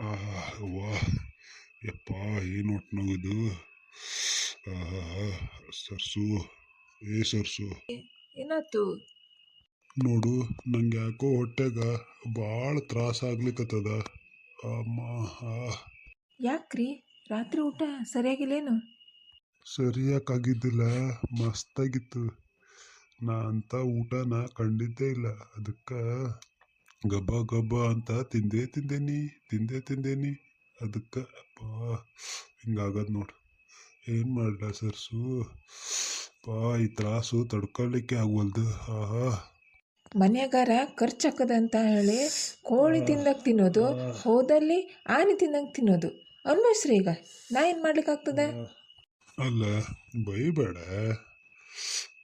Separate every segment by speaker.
Speaker 1: ಆಹಾ ವಾ ಯಪ್ಪ ಏನು ಹೊಟ್ಟೆ ಇದು? ಆಹಾ ಸರ್ಸು. ಏ ಸರ್ಸು.
Speaker 2: ಏನಾಯ್ತು?
Speaker 1: ನೋಡು ನಂಗೆ ಯಾಕೋ ಹೊಟ್ಟೆಗ ಭಾಳ ತ್ರಾಸ ಆಗ್ಲಿಕ್ಕತ್ತದ ಅಮ್ಮ ಆ
Speaker 2: ಯಾಕ್ರಿ? ರಾತ್ರಿ ಊಟ ಸರಿಯಾಗಿಲ್ಲೇನು?
Speaker 1: ಸರಿಯಾಗಿದ್ದಿಲ್ಲ ಮಸ್ತಾಗಿತ್ತು. ನಾ ಅಂತ ಊಟನ ಕಂಡಿದ್ದೇ ಇಲ್ಲ ಅದಕ್ಕೆ ಗಬ್ಬ ಗಬ್ಬ ಅಂತ ತಿಂದೇ ತಿಂದೇನಿ ತಿಂದೇ ತಿಂದೇನಿ. ಅದಕ್ಕೆ ಅಪ್ಪ ಹಿಂಗಾಗದು ನೋಡು. ಏನು ಮಾಡಲ ಸರ್ಸು ಪಾ ಈ ತ್ರಾಸು ತಡ್ಕೊಳ್ಳಿಕ್ಕೆ ಆಗ್ವಲ್ದು. ಆಹಾ.
Speaker 2: ಮನ್ಯಾಗಾರ ಖರ್ಚಾಕದ ಅಂತ ಹೇಳಿ ಕೋಳಿ ತಿಂದಾಗ ತಿನ್ನೋದು ಹೋದಲ್ಲಿ ಆನೆ ತಿಂದಂಗೆ ತಿನ್ನೋದು. ಅನ್ಭವಿಸ್ರಿ ಈಗ. ನಾ ಏನು ಮಾಡ್ಲಿಕ್ಕಾಗ್ತದ?
Speaker 1: ಅಲ್ಲ ಬೈಬೇಡ.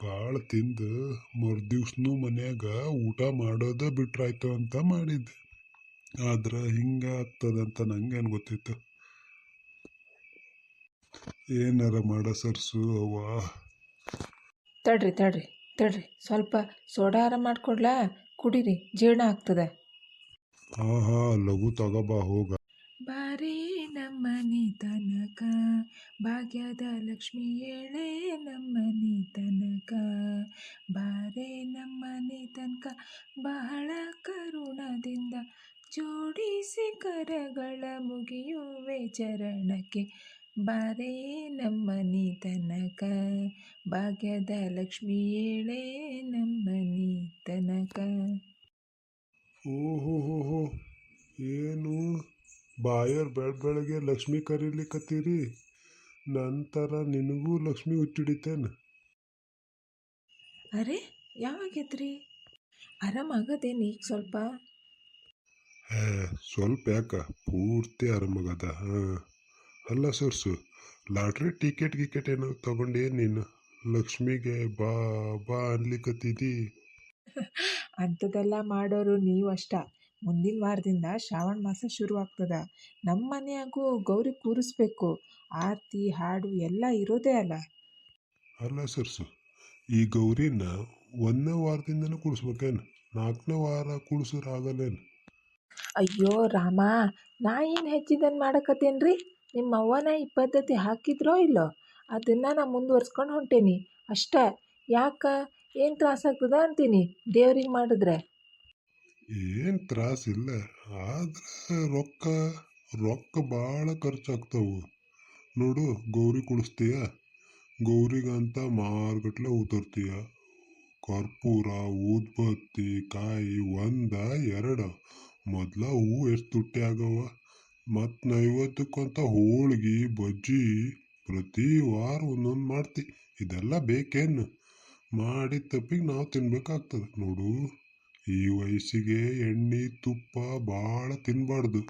Speaker 1: ಭಾಳ ತಿಂದು ಮರುದಿವ್ಸನೂ ಮನ್ಯಾಗ ಊಟ ಮಾಡೋದ ಬಿಟ್ರಾಯ್ತು ಅಂತ ಮಾಡಿದ್ದೆ. ಆದ್ರೆ ಹಿಂಗೆ ಆಗ್ತದಂತ ನಂಗೇನು ಗೊತ್ತಿತ್ತು. ಏನಾರ ಮಾಡ ಸರ್ಸು ಅವ್ವ.
Speaker 2: ತಡ್ರಿ ತಡ್ರಿ ತಡ್ರಿ. ಸ್ವಲ್ಪ ಸೋಡಾರ ಮಾಡ್ಕೊಡ್ಲಾ? ಕುಡಿರಿ ಜೀರ್ಣ ಆಗ್ತದೆ.
Speaker 1: ಹಾ ಲಘು ತಗೋಬಾ ಹೋಗ.
Speaker 2: ಬಾರೇ ನಮ್ಮನೆ ತನಕ. ಭಾಗ್ಯದ ಲಕ್ಷ್ಮಿ ಏಳೆ ನಮ್ಮನೆ ತನಕ. ಬಾರೆ ನಮ್ಮನೆ ತನಕ ಬಹಳ ಕರುಣದಿಂದ ಜೋಡಿಸಿ ಕರಗಳ ಮುಗಿಯುವೆ ಚರಣಕ್ಕೆ. ಬಾರೆ ನಮ್ಮನೆ ತನಕ. ಭಾಗ್ಯದ ಲಕ್ಷ್ಮಿ ಏಳೆ ನಮ್ಮನೆ ತನಕ.
Speaker 1: ಓಹೋ ಏನು? ಬಾಯರ್ ಬೆಳ ಬೆಳಗ್ಗೆ ಲಕ್ಷ್ಮಿ ಕರೀಲಿಕ್ಕತ್ತೀರಿ ನಂತರ ನಿನಗೂ ಲಕ್ಷ್ಮಿ ಹುಚ್ಚಿಡಿತೇನೆ.
Speaker 2: ಅರೆ ಯಾವಾಗೈತ್ರಿ ಆರಾಮಾಗದೇನು ಈಗ ಸ್ವಲ್ಪ?
Speaker 1: ಹೇ ಸ್ವಲ್ಪ ಯಾಕ? ಪೂರ್ತಿ ಆರಾಮಾಗದ ಹಾಂ. ಅಲ್ಲ ಸರ್ಸು ಲಾಟ್ರಿ ಟಿಕೆಟ್ ಗಿಕೆಟ್ ಏನೋ ತಗೊಂಡೇ ನೀನು. ಲಕ್ಷ್ಮಿಗೆ ಬಾ ಬಾ ಅನ್ಲಿಕ್ಕತ್ತಿದ್ದಿ
Speaker 2: ಅಂಥದ್ದೆಲ್ಲ ಮಾಡೋರು ನೀವು ಅಷ್ಟ ಮುಂದಿನ ವಾರದಿಂದ ಶ್ರಾವಣ ಮಾಸ ಶುರು ಆಗ್ತದ ನಮ್ಮ ಮನೆಯಾಗೂ ಗೌರಿ ಕೂರಿಸ್ಬೇಕು. ಆರತಿ ಹಾಡು ಎಲ್ಲ ಇರೋದೇ ಅಲ್ಲ.
Speaker 1: ಅಲ್ಲ ಸರ್ಸು ಈ ಗೌರಿನ ಒಂದನೇ ವಾರದಿಂದನೂ ಕೂಡಿಸ್ಬೇಕೇನು ನಾಲ್ಕನೇ ವಾರ ಕುಡಿಸಿದ್ರೆ ಆಗಲ್ಲೇನು?
Speaker 2: ಅಯ್ಯೋ ರಾಮ ನಾ ಏನು ಹೆಚ್ಚಿದನ್ ಮಾಡಕತ್ತೇನ್ರಿ? ನಿಮ್ಮ ಅವ್ವನ ಈ ಪದ್ಧತಿ ಹಾಕಿದ್ರೋ ಇಲ್ಲೋ? ಅದನ್ನು ನಾ ಮುಂದುವರ್ಸ್ಕೊಂಡು ಹೊಂಟೇನಿ. ಅಷ್ಟೇ ಯಾಕೆ? ಏನು ತ್ರಾಸಾಗ್ತದ ಅಂತೀನಿ ದೇವ್ರಿಗೆ ಮಾಡಿದ್ರೆ.
Speaker 1: ಏನು ತ್ರಾಸಿಲ್ಲ ಆದ್ರೆ ರೊಕ್ಕ ರೊಕ್ಕ ಭಾಳ ಖರ್ಚಾಗ್ತಾವು. ನೋಡು, ಗೌರಿ ಕುಡಿಸ್ತೀಯ ಗೌರಿಗಂತ ಮಾರ್ಗಟ್ಲೆ ಊತರ್ತೀಯ ಕರ್ಪೂರ, ಊದ್ಬತ್ತಿ, ಕಾಯಿ ಒಂದ, ಎರಡ. ಮೊದ್ಲ ಹೂ ಎಷ್ಟು ತುಟ್ಟಿ ಆಗವ? ಮತ್ತು ನೈವೇದ್ಯಕ್ಕಂತ ಹೋಳ್ಗಿ, ಬಜ್ಜಿ ಪ್ರತಿ ವಾರ ಒಂದೊಂದು ಮಾಡ್ತಿ. ಇದೆಲ್ಲ ಬೇಕೇನು? ಮಾಡಿದ ತಪ್ಪಿಗೆ ನಾವು ತಿನ್ಬೇಕಾಗ್ತದೆ. ನೋಡು. ಈ ವಯಸ್ಸಿಗೆ ಎಣ್ಣೆ ತುಪ್ಪ ಭಾಳ ತಿನ್ನಬಾರ್ದು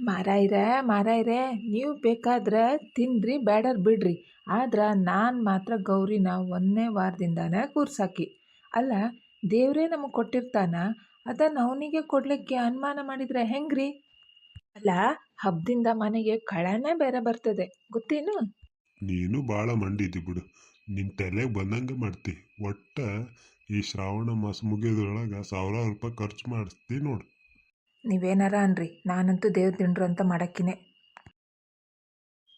Speaker 2: ಮಾರಾಯ್ರೆ ಮಾರಾಯ್ರೆ ನೀವು ಬೇಕಾದ್ರೆ ತಿನ್ರಿ ಬೇಡರ್ ಬಿಡ್ರಿ. ಆದ್ರೆ ನಾನು ಮಾತ್ರ ಗೌರಿನ ಒಂದನೇ ವಾರದಿಂದಾನೇ ಕೂರ್ಸಾಕಿ. ಅಲ್ಲ ದೇವರೇ ನಮಗೆ ಕೊಟ್ಟಿರ್ತಾನ? ಅದನ್ನು ಅವನಿಗೆ ಕೊಡಲಿಕ್ಕೆ ಅನುಮಾನ ಮಾಡಿದರೆ ಹೆಂಗ್ರಿ? ಅಲ್ಲ ಹಬ್ಬದಿಂದ ಮನೆಗೆ ಕಳನೇ ಬೇರೆ ಬರ್ತದೆ ಗೊತ್ತೇನು?
Speaker 1: ನೀನು ಭಾಳ ಮಂಡಿದ್ದಿ ಬಿಡು. ನಿನ್ನ ತಲೆಗೆ ಬಂದಂಗೆ ಮಾಡ್ತಿ. ಒಟ್ಟ ಈ ಶ್ರಾವಣ ಮಾಸ ಮುಗಿಯೋದ್ರೊಳಗೆ ಸಾವಿರಾರು ರೂಪಾಯಿ ಖರ್ಚು ಮಾಡಿಸ್ತಿ ನೋಡು.
Speaker 2: ನೀವೇನಾರ ಅನ್ರಿ ನಾನಂತೂ ದೇವ್ರ ತಿಂಡ್ರು ಅಂತ ಮಾಡಕ್ಕಿನೇ.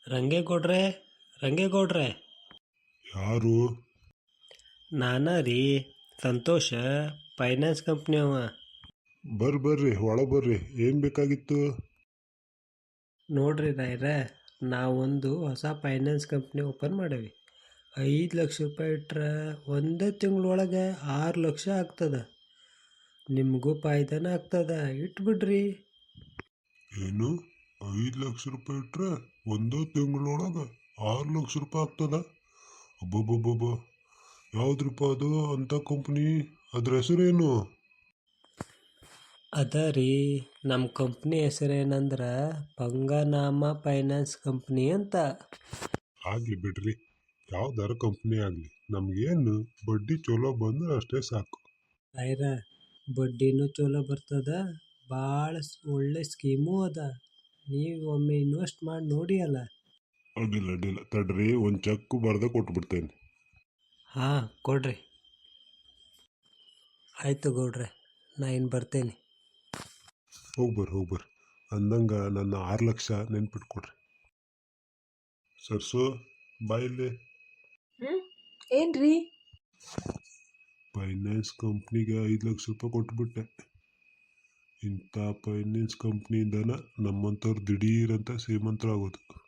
Speaker 3: ರಂಗೇಗೌಡ್ರೆ ರಂಗೇಗೌಡ್ರೆ
Speaker 1: ಯಾರು?
Speaker 3: ನಾನ ರೀ ಸಂತೋಷ ಫೈನಾನ್ಸ್ ಕಂಪ್ನಿ ಅವ.
Speaker 1: ಬರ್ರಿ ಬರ್ರಿ ಒಳ ಬರ್ರಿ ಏನು ಬೇಕಾಗಿತ್ತು?
Speaker 3: ನೋಡ್ರಿ ರಾಯ್ರ ನಾವೊಂದು ಹೊಸ ಫೈನಾನ್ಸ್ ಕಂಪ್ನಿ ಓಪನ್ ಮಾಡೇವಿ. ಐದು ಲಕ್ಷ ರೂಪಾಯಿ ಇಟ್ರೆ ಒಂದೇ ತಿಂಗಳೊಳಗೆ ಆರು ಲಕ್ಷ ಆಗ್ತದೆ. ನಿಮಗೂ ಪಾಯ್ದಾನ ಆಗ್ತದೆ. ಇಟ್ಬಿಡ್ರಿ.
Speaker 1: ಏನು? ಐದು ಲಕ್ಷ ರೂಪಾಯಿ ಇಟ್ರೆ ಒಂದೇ ತಿಂಗಳೊಳಗೆ ಆರು ಲಕ್ಷ ರೂಪಾಯಿ ಆಗ್ತದ? ಅಬ್ಬಬ್ಬಬ್ಬ ರೂಪಾಯಿ ಅದು? ಅಂಥ ಕಂಪ್ನಿ ಅದ್ರ ಹೆಸರೇನು?
Speaker 3: ಅದ ರೀ ನಮ್ಮ ಕಂಪ್ನಿ ಹೆಸರೇನಂದ್ರೆ ಪಂಗನಾಮ ಫೈನಾನ್ಸ್ ಕಂಪ್ನಿ ಅಂತ.
Speaker 1: ಆಗಲಿ ಬಿಡ್ರಿ. ಯಾವ್ದಾರ ಕಂಪ್ನಿ ಆಗಲಿ ನಮಗೇನು ಬಡ್ಡಿ ಚಲೋ ಬಂದ್ರೆ ಅಷ್ಟೇ ಸಾಕು.
Speaker 3: ಐರ ಬಡ್ಡಿನೂ ಚಲೋ ಬರ್ತದ ಭಾಳ ಒಳ್ಳೆ ಸ್ಕೀಮು ಅದ. ನೀವು ಒಮ್ಮೆ ಇನ್ವೆಸ್ಟ್ ಮಾಡಿ ನೋಡಿ ಅಲ್ಲ.
Speaker 1: ಅಡ್ಡಿಲ್ಲ ಅಡ್ಡಿಲ್ಲ. ತಡ್ರಿ ಒಂದು ಚೆಕ್ ಬರ್ದ ಕೊಟ್ಬಿಡ್ತೇನೆ
Speaker 3: ಹಾಂ ಕೊಡ್ರಿ. ಆಯ್ತು ಗೌಡ್ರೆ ನಾ ಇನ್ನು ಬರ್ತೇನೆ.
Speaker 1: ಹೋಗಿ ಬರ್ರಿ ಹೋಗಿ ಬರ್ರಿ. ಅಂದಂಗೆ ನನ್ನ ಆರು ಲಕ್ಷ ನೆನ್ಪಿಟ್ಕೊಡ್ರಿ. ಸರ್ಸು ಬಾಯಿಲೆ
Speaker 2: ಹ್ಞೂ ಏನ್ರಿ?
Speaker 1: ಫೈನಾನ್ಸ್ ಕಂಪ್ನಿಗೆ ಐದು ಲಕ್ಷ ರೂಪಾಯಿ ಕೊಟ್ಬಿಟ್ಟೆ. ಇಂಥ ಫೈನಾನ್ಸ್ ಕಂಪ್ನಿಯಿಂದನ ನಮ್ಮಂಥವ್ರು ದಿಢೀರಂತ ಶ್ರೀಮಂತರಾಗೋದು.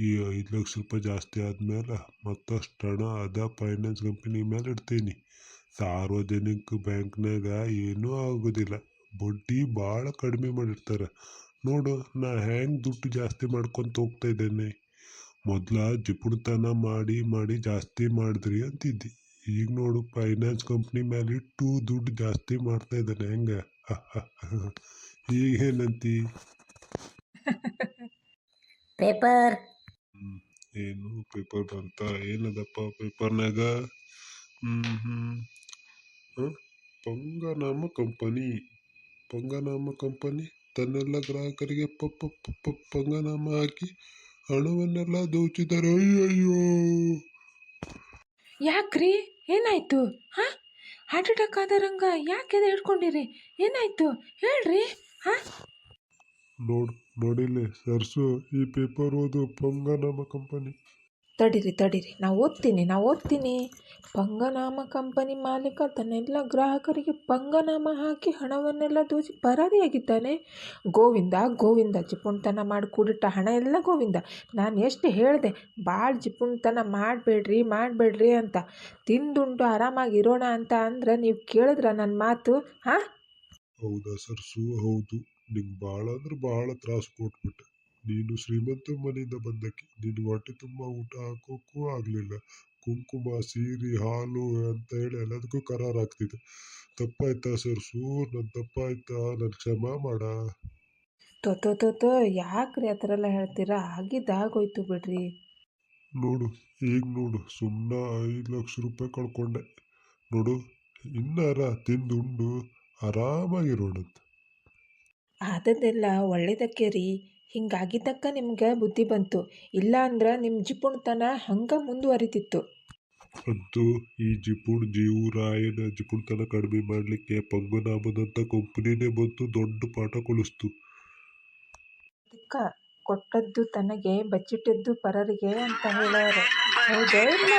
Speaker 1: ಈ ಐದು ಲಕ್ಷ ರೂಪಾಯಿ ಜಾಸ್ತಿ ಆದಮೇಲೆ ಮತ್ತಷ್ಟು ಹಣ ಅದ ಫೈನಾನ್ಸ್ ಕಂಪ್ನಿ ಮೇಲೆ ಇಡ್ತೀನಿ. ಸಾರ್ವಜನಿಕ ಬ್ಯಾಂಕ್ನಾಗ ಏನೂ ಆಗೋದಿಲ್ಲ. ಬಡ್ಡಿ ಭಾಳ ಕಡಿಮೆ ಮಾಡಿರ್ತಾರೆ. ನೋಡು, ನಾ ಹೆಂಗೆ ದುಡ್ಡು ಜಾಸ್ತಿ ಮಾಡ್ಕೊತ ಹೋಗ್ತಾ ಇದ್ದೇನೆ? ಮೊದಲ ಜಿಪುಣತನ ಮಾಡಿ ಮಾಡಿ ಜಾಸ್ತಿ ಮಾಡಿದ್ರಿ ಅಂತಿದ್ದಿ. ಈಗ ನೋಡು ಫೈನಾನ್ಸ್ ಕಂಪ್ನಿ ಮೇಲೆ ಇಟ್ಟು ದುಡ್ಡು ಜಾಸ್ತಿ ಮಾಡ್ತಾ ಇದ್ದಾನೆ ಹೆಂಗೆ? ಈಗ ಏನಂತಿ?
Speaker 4: ಪೇಪರ್.
Speaker 1: ಏನು ಪೇಪರ್ ಬಂತ ಏನದಪ್ಪ ಪೇಪರ್ನಾಗ ಹ್ಞೂ? ಪಂಗನಾಮ ಕಂಪನಿ. ಪಂಗನಾಮ ಕಂಪನಿ. ತನ್ನೆಲ್ಲ ಗ್ರಾಹಕರಿಗೆ ಪಪ್ಪ ಪ ಪ- ಪ- ಪಂಗನಾಮ ಹಾಕಿ ಹಣವನ್ನೆಲ್ಲ ದೋಚಿದ್ದಾರೆ ಅಯ್ಯಯ್ಯೋ.
Speaker 2: ಯಾಕ್ರಿ? ಏನಾಯ್ತು? ಹಾ? ಹಾರ್ಟ್ ಅಟ್ಯಾಕ್ ಆದರಂಗ ಯಾಕೆ ಎದೆ ಹಿಡ್ಕೊಂಡಿರಿ? ಏನಾಯ್ತು? ಹೇಳ್ರಿ. ಹಾ?
Speaker 1: ನೋಡ್ ನೋಡಿಲ್ಲ ಸರ್ಸು ಈ ಪೇಪರ್ ಓದು ಪಂಗನಾಮ ಕಂಪನಿ.
Speaker 2: ತಡೀರಿ ತಡೀರಿ. ನಾ ಓದ್ತೀನಿ ನಾ ಓದ್ತೀನಿ. ಪಂಗನಾಮ ಕಂಪನಿ ಮಾಲೀಕ, ತನ್ನೆಲ್ಲ ಗ್ರಾಹಕರಿಗೆ ಪಂಗನಾಮ ಹಾಕಿ ಹಣವನ್ನೆಲ್ಲ ದೋಚಿ ಪರಾರಿಯಾಗಿದ್ದಾನೆ. ಗೋವಿಂದ ಗೋವಿಂದ, ಜಿಪುಣ್ತನ ಮಾಡಿ ಕೂಡಿಟ್ಟ ಹಣ ಎಲ್ಲ ಗೋವಿಂದ. ನಾನು ಎಷ್ಟು ಹೇಳಿದೆ ಭಾಳ ಜಿಪುಣ್ತನ ಮಾಡಬೇಡ್ರಿ ಮಾಡಬೇಡ್ರಿ ಅಂತ. ತಿಂದುಂಡು ಆರಾಮಾಗಿ ಇರೋಣ ಅಂತ ಅಂದ್ರೆ ನೀವು ಕೇಳಿದ್ರ ನನ್ನ ಮಾತು, ಹಾಂ?
Speaker 1: ಹೌದಾ ಸರ್ಸು ಹೌದು. ನಿಂಗೆ ಭಾಳ ಅಂದ್ರೆ ಭಾಳ ತ್ರಾಸು ಕೊಟ್ಬಿಟ್ಟೆ. ನೀನು ಶ್ರೀಮಂತ ಮನೆಯಿಂದ ಬಂದಕ್ಕೆ ನಿನ್ನ ಹೊಟ್ಟೆ ತುಂಬ ಊಟ ಹಾಕೋಕ್ಕೂ ಆಗಲಿಲ್ಲ. ಕುಂಕುಮ ಸೀರೆ ಹಾಲು ಅಂತ ಹೇಳಿ ಎಲ್ಲದಕ್ಕೂ ಕರಾರು ತಪ್ಪಾಯ್ತಾ ಸರ್? ಸೂರ್ ನನ್ನ ತಪ್ಪಾಯ್ತಾ? ನನ್ನ ಕ್ಷಮ ಮಾಡ.
Speaker 2: ತೊ ತೊ ತೊ ತೊ ಯಾಕ್ರಿ ಆ ಥರ ಎಲ್ಲ ಹೇಳ್ತೀರಾ? ಆಗಿದ್ದಾಗೋಯ್ತು ಬಿಡ್ರಿ.
Speaker 1: ನೋಡು ಈಗ ನೋಡು ಸುಮ್ಮನೆ ಐದು ಲಕ್ಷ ರೂಪಾಯಿ ಕಳ್ಕೊಂಡೆ. ನೋಡು ಇನ್ನಾರ ತಿಂದುಂಡು ಆರಾಮಾಗಿರೋಣಂತ.
Speaker 2: ಆದದ್ದೆಲ್ಲ ಒಳ್ಳೇದಕ್ಕೆ ರೀ. ಹಿಂಗಾಗಿದ್ದಕ್ಕ ನಿಮ್ಗೆ ಬುದ್ಧಿ ಬಂತು. ಇಲ್ಲ ಅಂದ್ರೆ ನಿಮ್ಮ ಜಿಪುಣತನ ಹಂಗೆ ಮುಂದುವರಿತಿತ್ತು.
Speaker 1: ಅದು ಈ ಜಿಪುಣ್ ಜೀವರಾಯನ ಜಿಪುಣತನ ಕಡಿಮೆ ಮಾಡಲಿಕ್ಕೆ ಪಂಗನಾಮದಂಥ ಕಂಪನಿನೇ ಬಂತು ದೊಡ್ಡ ಪಾಠ ಕಲಿಸ್ತು.
Speaker 2: ಅದಕ್ಕ ಕೊಟ್ಟದ್ದು ತನಗೆ ಬಚ್ಚಿಟ್ಟದ್ದು ಪರರಿಗೆ ಅಂತ ಹೇಳೋರು. ಹೌದಾ ಇಲ್ಲ